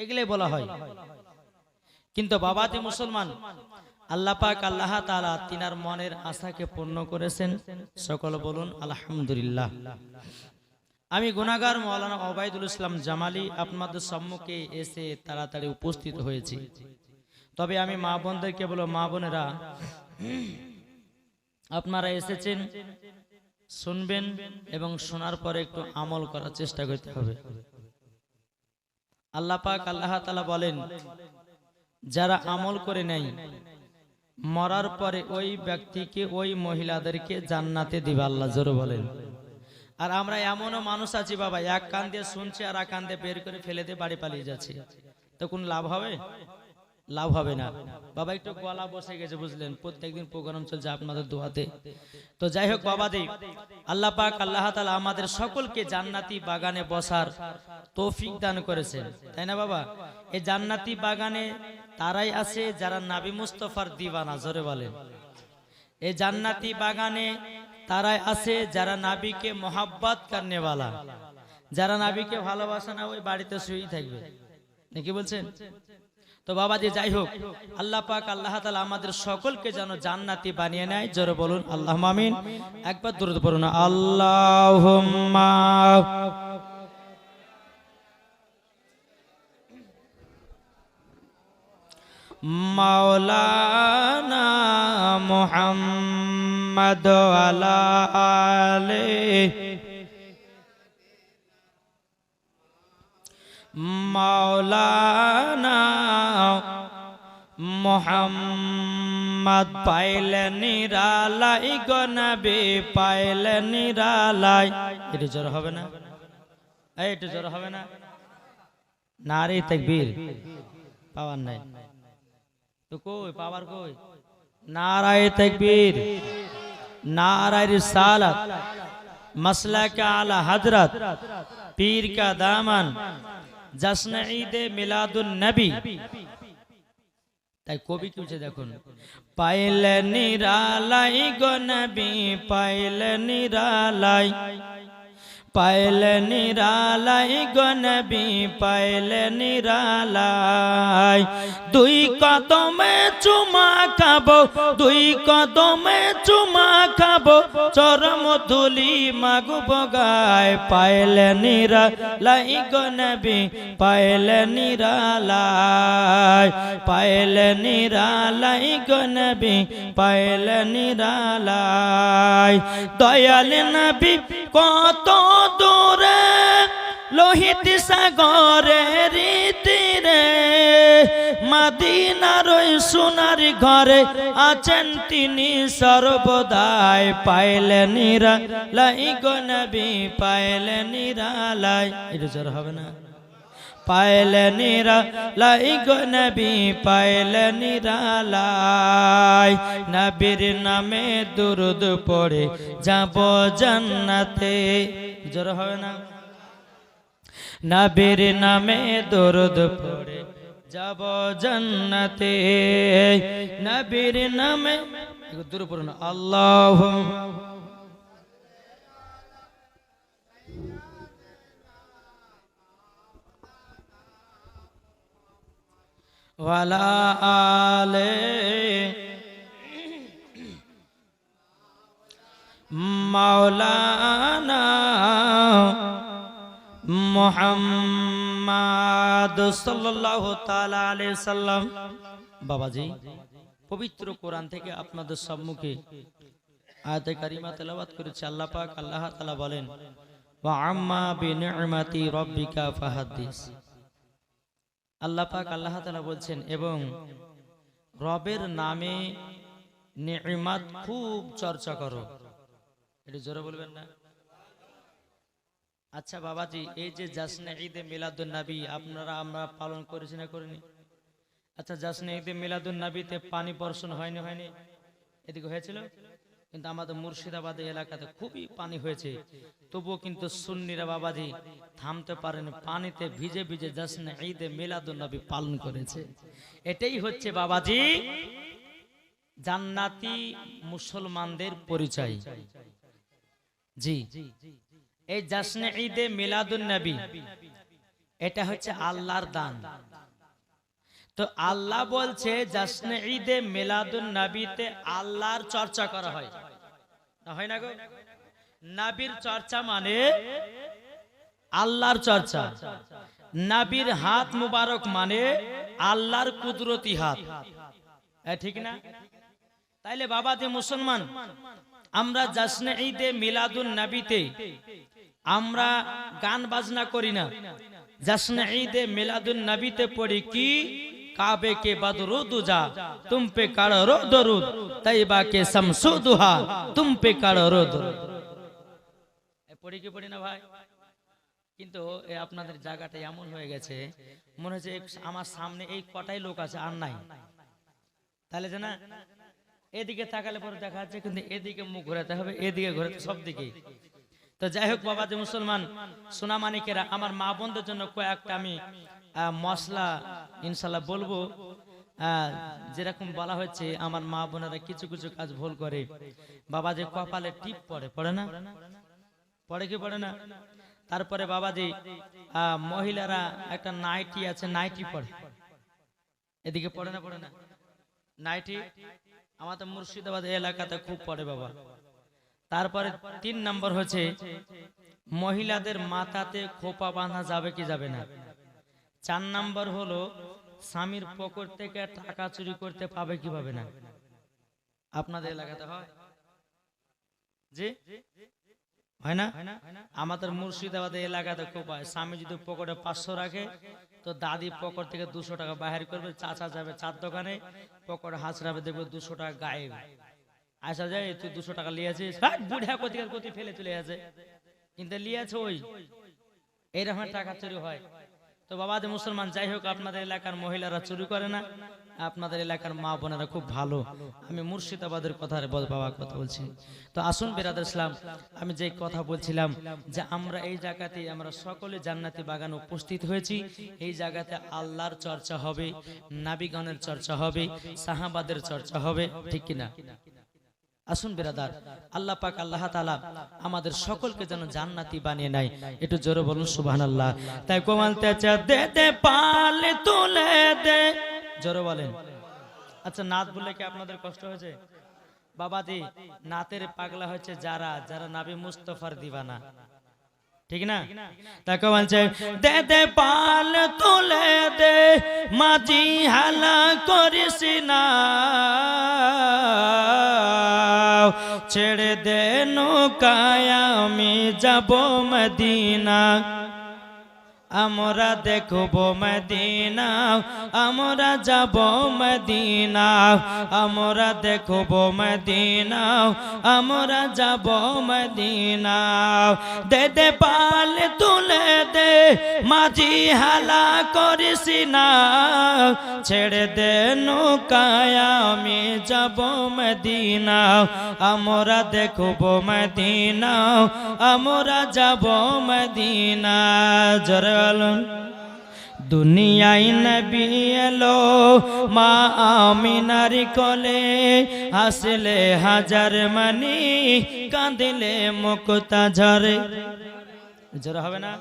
এগুলাই বলা হয়। কিন্তু বাবাজি মুসলমান, আল্লাহ পাক আল্লাহ তাআলা তিনার মনের আশাকে পূর্ণ করেছেন। সকল বলুন, আলহামদুলিল্লাহ। আমি গুনাগার মৌলানা ওবায়দুল ইসলাম জামালি আপনাদের সম্মুখে এসে তাড়াতাড়ি উপস্থিত হয়েছি। তবে আমি মা বোনদেরকে বলো, মা বোনেরা, আপনারা এসেছেন, শুনবেন এবং শোনার পরে একটু আমল করার চেষ্টা করতে হবে। আল্লাহ পাক আল্লাহ তালা বলেন যারা আমল করে নেয় মরার পরে ওই ব্যক্তিকে ওই মহিলাদেরকে জান্নাতে দিবে আল্লাহ জোরে বলেন। আর আমরা এমনও মানুষ আছি বাবা এক কান দিয়ে শুনছি আর এক কান দিয়ে বের করে ফেলে দিয়ে বাড়ি পালিয়ে যাচ্ছি। তো কোন লাভ হবে। লাভ হবে না। বাবা একটু গলা বসে গেছে, বুঝলেন? প্রত্যেকদিন প্রোগ্রাম চলছে আপনাদের দোয়াতে তো যাই হোক, বাবা দি আল্লাহ পাক আল্লাহ তাআলা আমাদের সকলকে জান্নাতি বাগানে বসার তৌফিক দান করেছেন। তাই না, বাবা? এই জান্নাতি বাগানে তারাই আছে যারা নাবি মুস্তফার দিবানা, জোরে বলেন। এই জান্নাতি বাগানে তারাই আছে যারা নাবিকে মোহাব্বত কারনেওয়ালা। যারা নাবিকে ভালোবাসে না, ওই বাড়িতে শুয়েই থাকবে। নাকি বলছেন? তো বাবাজি যাই হোক, আল্লাহ পাক, আল্লাহ তাআলা আমাদের সকলকে যেন জান্নাতি বানিয়ে নেয়। জোরে বলুন আল্লাহ আমিন। একবার দূরত পড়ুন, আল্লাহুম্মা। মাওলানা মুহাম্মদ আলা। মাওলানা মোহাম্মদ পাইলে নিরালাই গো নবী পাইলে নিরালাই। এটা জ্বর হবে না? এটা জ্বর হবে না? নারে তাকবীর। পাওয়ার নাই। তো কই, পাওয়ার কই? নারায় তকবীর। নারায় রিসালাত। মসলা কা আলা হজরত পীর কা দামন। জশ্ন ঈদ মিলাদুল নবী। তাই কবি কি বলছে দেখুন। পাইলে নিরালাই গো নবী পাইলে নিরালাই। পাইলে নিরালাই গো নবী, পাইলে নিরালাই। দুই কদমে চুমা খাব, দুই কদমে চুমা খাব, চরম ধুলি মাগু বগায়। পাইলে নিরালাই গো নবী, পাইলে নিরালাই। পাইলে নিরালাই গো নবী, পাইলে নিরালাই। দয়াল নবী, কত দূরে লোহিত সাগরে, রীতিরে মাদিনার সোনার ঘরে আছেন তিনি সর্বদাই। পাইলে নিরালাই গো নবী, পাইলে নিরালাই এটা জ্বর হবে না। পাইলে নিরালাই গো নবী, পাইলে নিরালাই নবীর নামে দুরুদ পড়ে যাব জান্নাতে। জ্বর হবে না। নবীর নামে দরুদ পড়ে যাব জান্নাতে। নবীর নামে দূর পড়ুন আল্লাহ ওয়ালা আলে মাওলানা মোহাম্মদ সাল্লাল্লাহু তাআলা আলাইহি সাল্লাম। বাবাজি, পবিত্র কোরআন থেকে আপনাদের সম্মুখে আয়াতে কারিমা তেলাওয়াত করেছে। আল্লাহ পাক আল্লাহ তাআলা বলেন, ওয়া আম্মা বিনি'মাতি রাব্বিকা ফাহাদ্দিস। আল্লাহ পাক আল্লাহ তাআলা বলছেন, এবং রবের নামে নি'মাত খুব চর্চা করো। এটা জোরে বলবেন না? আচ্ছা বাবাজি, এই যে জাসনে ঈদে মিলাদুন নবী, আপনারা আমরা পালন করেছি না করিনি? আচ্ছা জাসনে ঈদে মিলাদুন নবীতে পানি বর্ষণ হয়নি হয়নি? এদিকে হয়েছিল? কিন্তু আমাদের মুর্শিদাবাদ এলাকাতে খুবই পানি হয়েছে। তবুও কিন্তু সুন্নিরা বাবাজি থামতে পারেন, পানিতে ভিজে ভিজে জাসনে ঈদে মিলাদুন নবী পালন করেছে। এটাই হচ্ছে বাবাজি জান্নাতি মুসলমানদের পরিচয়। জি। এই জাসনে ঈদে মিলাদুন নবী। এটা হচ্ছে আল্লাহর দান। তো আল্লাহ বলছে জাসনে ঈদে মেলাদুন নবীতে আল্লাহর চর্চা করা হয়। না হয় না গো? নাবির চর্চা মানে আল্লাহর চর্চা। নাবির হাত মুবারক মানে আল্লাহর কুদরতি হাত। ঠিক না? তাইলে বাবা যে মুসলমান আমরা জাসনে ঈদে মিলাদুন নাবিতে আমরা গান বাজনা করি না। জাসনে ঈদে মিলাদুন নাবিতে পড়ি কি? কাবে কে বদরু দুজা, তুম পে কাড়ো দরুদ, তাইবা কে শামসু দুহা, তুম পে রো দরুদ। পড়ি কি পড়ি না ভাই? কিন্তু এ আপনাদের জায়গাটা এমন হয়ে গেছে, মনে হচ্ছে আমার সামনে এই কটাই লোক আছে, আর নাই। তাহলে জানা এদিকে তাকালে পরে দেখা যাচ্ছে কিন্তু এদিকে মুখ ঘোরাতে হবে, এদিকে ঘোরাতে সব দিকেই তো যাই হোক বাবা যে মুসলমান, সোনামানিকেরা, আমার মা বোনদের জন্য কয়েকটা আমি মশলা ইনশাল্লাহ বলব। যেরকম বলা হচ্ছে আমার মা বোনেরা কিছু কিছু কাজ ভুল করে। বাবা যে কপালে টিপ পড়ে পড়ে না? পড়ে কি পড়ে না? তারপরে বাবাজি মহিলারা একটা নাইটি আছে, নাইটি পড়ে এদিকে পড়ে না পড়ে না? নাইটি? আমাদের মুর্শিদাবাদ এলাকাতে খুব পড়ে বাবা। তারপরে তিন নম্বর হচ্ছে, মহিলাদের মাথাতে খোপা বাঁধা যাবে কি যাবে না। চার নম্বর হলো, স্বামীর পকর থেকে টাকা চুরি করতে পাবে কি পাবে না। আপনাদের এলাকাতে হয়? হয় না? আমাদের মুর্শিদাবাদের এলাকাতে খুব হয়। স্বামী যদি পকেটে পাঁচশো রাখে তো দাদি পকর থেকে দুশো টাকা বাহির করবে চাচা যাবে চার দোকানে পকর হাসরাবে দেখবে দুশো টাকা গায়ে আসা যায় তুই দুশো টাকা লিয়েছিস হ্যাঁ, বুড়া কোথায় কোথায় ফেলে চলে আছে কিন্তু লিয়েছে ওই। এইরকম টাকা চুরি হয়। তো বাবা মুসলমান যাই হোক আপনাদের এলাকার মহিলারা চুরি করে না। আপনাদের এলাকার মা বোনেরা খুব ভালো। আমি মুর্শিদাবাদের কথা বাবা কথা বলছি। তো আসুন বেরাদ ইসলাম, আমি যে কথা বলছিলাম যে আমরা এই জায়গাতে আমরা সকলে জান্নাতি বাগান উপস্থিত হয়েছি। এই জায়গাতে আল্লাহর চর্চা হবে, নাবিগণের চর্চা হবে, সাহাবাদের চর্চা হবে, ঠিক কিনা? আসুন বেরাদার, আল্লাহ পাক আল্লাহ তালা আমাদের সকলকে যেন জান্নাতি বানিয়ে নেয়। একটু জোরে বলুন সুবাহ সুবহানাল্লাহ। তাই কোমালতে দে, পালে তুলে দে। জোরে বলেন। আচ্ছা নাত বললে কি আপনাদের কষ্ট হয়েছে? বাবাজি, নাতের পাগলা হচ্ছে যারা যারা নাবি মুস্তফার দিবানা। ঠিক না? তাকে বলছে, দে দে পাল তুলে দে মাঝি হালা করিস না। ছেড়ে দে নৌকায়, আমি যাব মদিনা। আমরা দেখব মদিনা, আমরা যাব মদিনা, আমরা দেখব মদিনা, আমরা যাব মদিনা। দে দে, পাল তুলে দে, মাঝি হালা করিস না। ছেড়ে দে নৌকায়, আমি যাব মদিনা, আমরা দেখব মদিনা, আমরা যাব মদিনা। জরাল দুনিয়ায় নবী এলো, মা আমিনার কলে হাসলে হাজার মানি কাঁদিলে মুক্তা ঝরে। জোরে হবে না?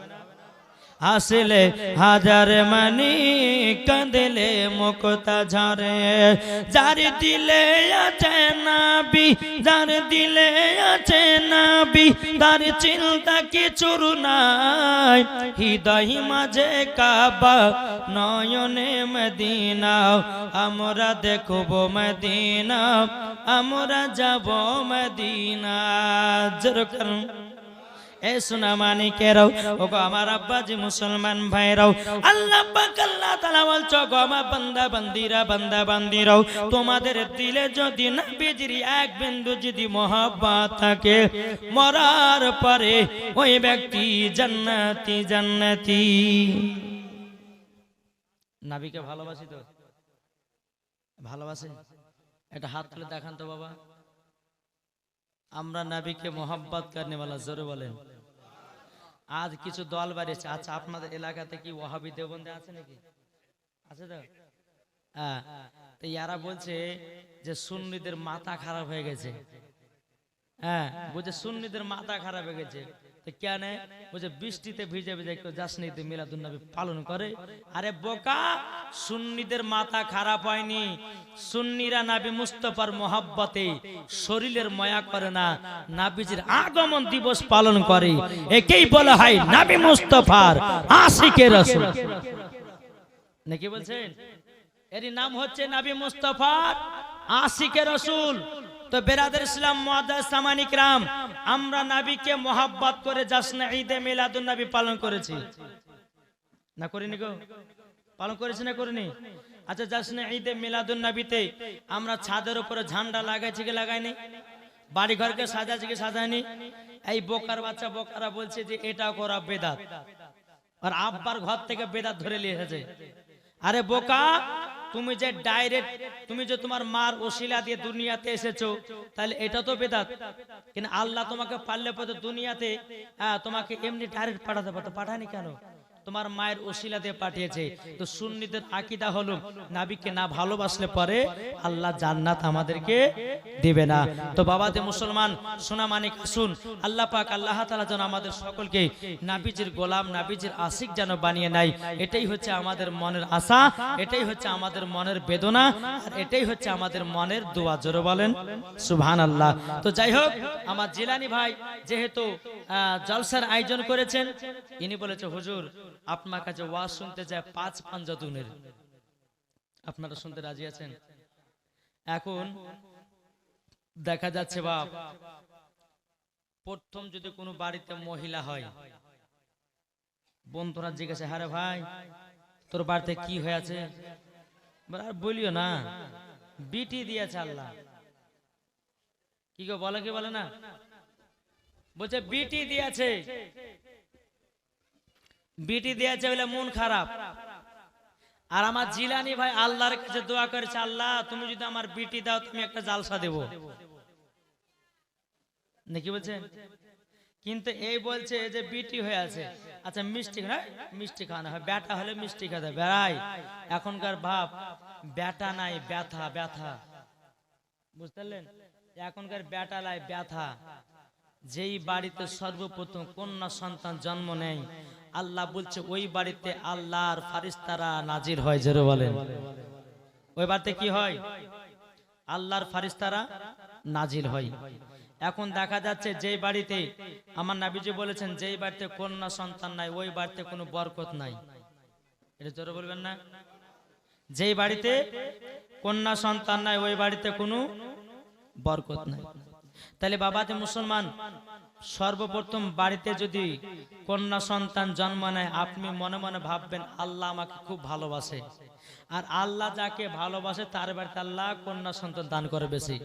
হাসলে হাজার মানি কাঁদলে মুক্তা ঝরে। যার দিলে আছে নাবি, যার দিলে আছে তার চিন্তা কিছুর নাই। হৃদয় মাঝে কাবা, নয়নে মদিনা। আমরা দেখব মদিনা, আমরা যাব মদিনা। জোর এ সোনা মানিকেরাও ও গো আমার আব্বাজি মুসলমান ভাইরাও। আল্লাহ পাক আল্লাহ তাআলা বলছো গো আমার বান্দা বান্দিরা, বান্দা বান্দিরাও, তোমাদের দিলে যদি নবীজির এক বিন্দু যদি মহব্বত থাকে, মরার পরে ওই ব্যক্তি জান্নাতি জান্নাতি। নাবিকে ভালোবাসি তো? ভালোবাসে? এটা হাত তুলে দেখান তো বাবা। আমরা নাবিকে মোহাম্মত কারণেওয়ালা জোরে বলেন। আজ কিছু দল বাড়িয়েছে। আচ্ছা আপনাদের এলাকাতে কি ওহাবি দেবন্দে আছে নাকি? আছে তো? হ্যাঁ। তো ইয়ারা বলছে যে সুন্নিদের মাথা খারাপ হয়ে গেছে। হ্যাঁ বলছে সুন্নিদের মাথা খারাপ হয়ে গেছে। তো কেন? বৃষ্টিতে ভিজে ভিজে কেউ জাসনিতে মিলাদুন নবী পালন করে। আরে বোকা, সুন্নিদের মাথা খারাপ হয়নি। সুন্নিরা নাবি মুস্তফার মোহাব্বতে শরীরের ময়া করে না, নাবিজির আগমন দিবস পালন করে। একেই বলা হয় নাবি মুস্তফার আশিকের রসুল। নাকি বলছেন? এরই নাম হচ্ছে নাবি মুস্তফার আশিকে রসুল। তো বেরাদের ইসলাম সামানিক রাম আমরা নাবিকে মোহাব্বত করে জাসনা ঈদে মিলাদুন নবী পালন করেছি। না করিনি গো। পালন করেছি না করিনি? আচ্ছা জাসনা ঈদে মিলাদুন নবীতে আমরা ছাদের উপরে ঝান্ডা লাগাইছি কি লাগাইনি? বাড়ি ঘরকে সাজাচ্ছি কি সাজায়নি এই বোকার বাচ্চা বোকারা বলছে যে এটা করা বেদাত। আর আব্বার ঘর থেকে বেদাত ধরে নিয়ে এসেছে। আরে বোকা তুমি যে ডাইরেক্ট তুমি যে তোমার মার ওসিলা দিয়ে দুনিয়াতে এসেছ, তাহলে এটা তো বেদাত। কিন্তু আল্লাহ তোমাকে পারলে পথে দুনিয়াতে তোমাকে এমনি ডাইরেক্ট পাঠাতে পারতো। পাঠানি কেন? তোমার মায়ের ওসিলা দিয়ে পাঠিয়েছে। তো সুন্নিদের আকিদা হলো নাবিকে না ভালোবাসলে পরে আল্লাহ জান্নাত আমাদেরকে দিবে না। তো বাবাতে মুসলমান, সোনা মানিক আসুন আল্লাহ পাক আল্লাহ তাআলা যেন আমাদের সকলকে নাবিজির গোলাম, নাবিজির আশিক যেন বানিয়ে নাই এটাই হচ্ছে আমাদের মনের আশা, এটাই হচ্ছে আমাদের মনের বেদনা, আর এটাই হচ্ছে আমাদের মনের দোয়া। জোরে বলেন সুবহান আল্লাহ তো যাই হোক, আমার জিলানি ভাই যেহেতু জলসার আয়োজন করেছেন, ইনি বলেছে, হুজুর আপনার কাছে ওয়াজ শুনতে যায় পাঁচ পাঞ্জাতুনের আপনারা শুনতে রাজি আছেন? এখন দেখা যাচ্ছে বাপ। প্রথম যদি কোনো বাড়িতে মহিলা হয় বন্ধুরা জিজ্ঞাসা হারে ভাই তোর বাড়িতে কি হয়েছে বলে, আর বলিও না বিটি দিয়েছে আল্লাহ। কি গো বলে কি বলে না? বলছে বিটি দিয়েছে। বিটি দিয়েছে বলে মন খারাপ। আর আমার জিলানি ভাই আল্লাহর কাছে দোয়া করেছে, আল্লাহ, তুমি যদি আমার বিটি দাও, তুমি একটা জালসা দেবো। নাকি বলছেন কিন্তু এই বলছে যে বিটি হয়ে আছে। আচ্ছা মিষ্টি না মিষ্টি খাওয়ানো হয়, ব্যাটা হলে মিষ্টি খেতে বেড়াই, এখনকার ভাব ব্যাটা নাই, ব্যথা ব্যথা। বুঝতে পারলেন? এখনকার ব্যাটা নাই, ব্যথা। যেই বাড়িতে সর্বপ্রথম কন্যা সন্তান জন্ম নেয় আল্লাহ বলছে ওই বাড়িতে আল্লাহর ফারিস্তারা নাজির হয় জোরে বলেন। ওই বাড়িতে কি হয়? আল্লাহর ফারিস্তারা নাজির হয়। এখন দেখা যাচ্ছে যেই বাড়িতে আমার নাবিজি বলেছেন যেই বাড়িতে কন্যা সন্তান নাই ওই বাড়িতে কোনো বরকত নাই। এটা জোরে বলবেন না? যেই বাড়িতে কন্যা সন্তান নাই ওই বাড়িতে কোনো বরকত নাই। তাহলে বাবাতে মুসলমান সর্বপ্রথম বাড়িতে যদি কন্যা সন্তান জন্ম নেয়, আপনি মনে মনে ভাববেন, আল্লাহ আমাকে খুব ভালোবাসে। আর আল্লাহ যাকে ভালোবাসে, তার বাড়িতে আল্লাহ কন্যা সন্তান দান করে বেশি।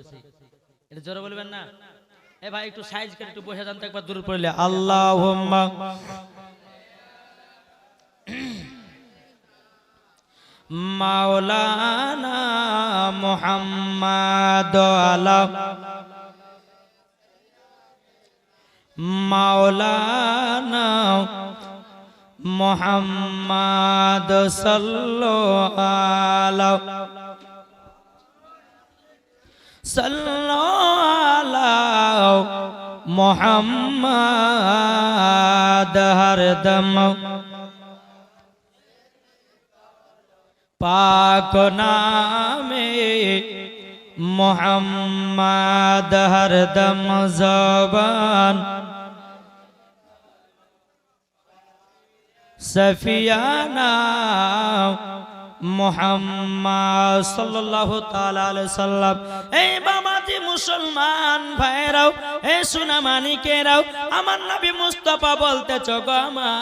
এটা জোরে বলবেন না? এ ভাই, একটু সাইজ করে একটু বসে যান তো, একবার দূর পড়লে। আল্লাহ মাওলানা মোহাম্মদ আলা মাওলানা মোহাম্মদ সাল্লো আলা সাল্লো আলা মোহাম্মদ হরদম পাক নামে মোহাম্মদ হরদম জবান। সফিয়ানা মোহাম্মদ সাল্লাল্লাহু তাআলা আলাইহি সাল্লাম। এই বাবাজি মুসলমান ভাইরাও, এই সোনামানিকেরাও, আমার নবী মুস্তাফা বলতেছ গো আমার।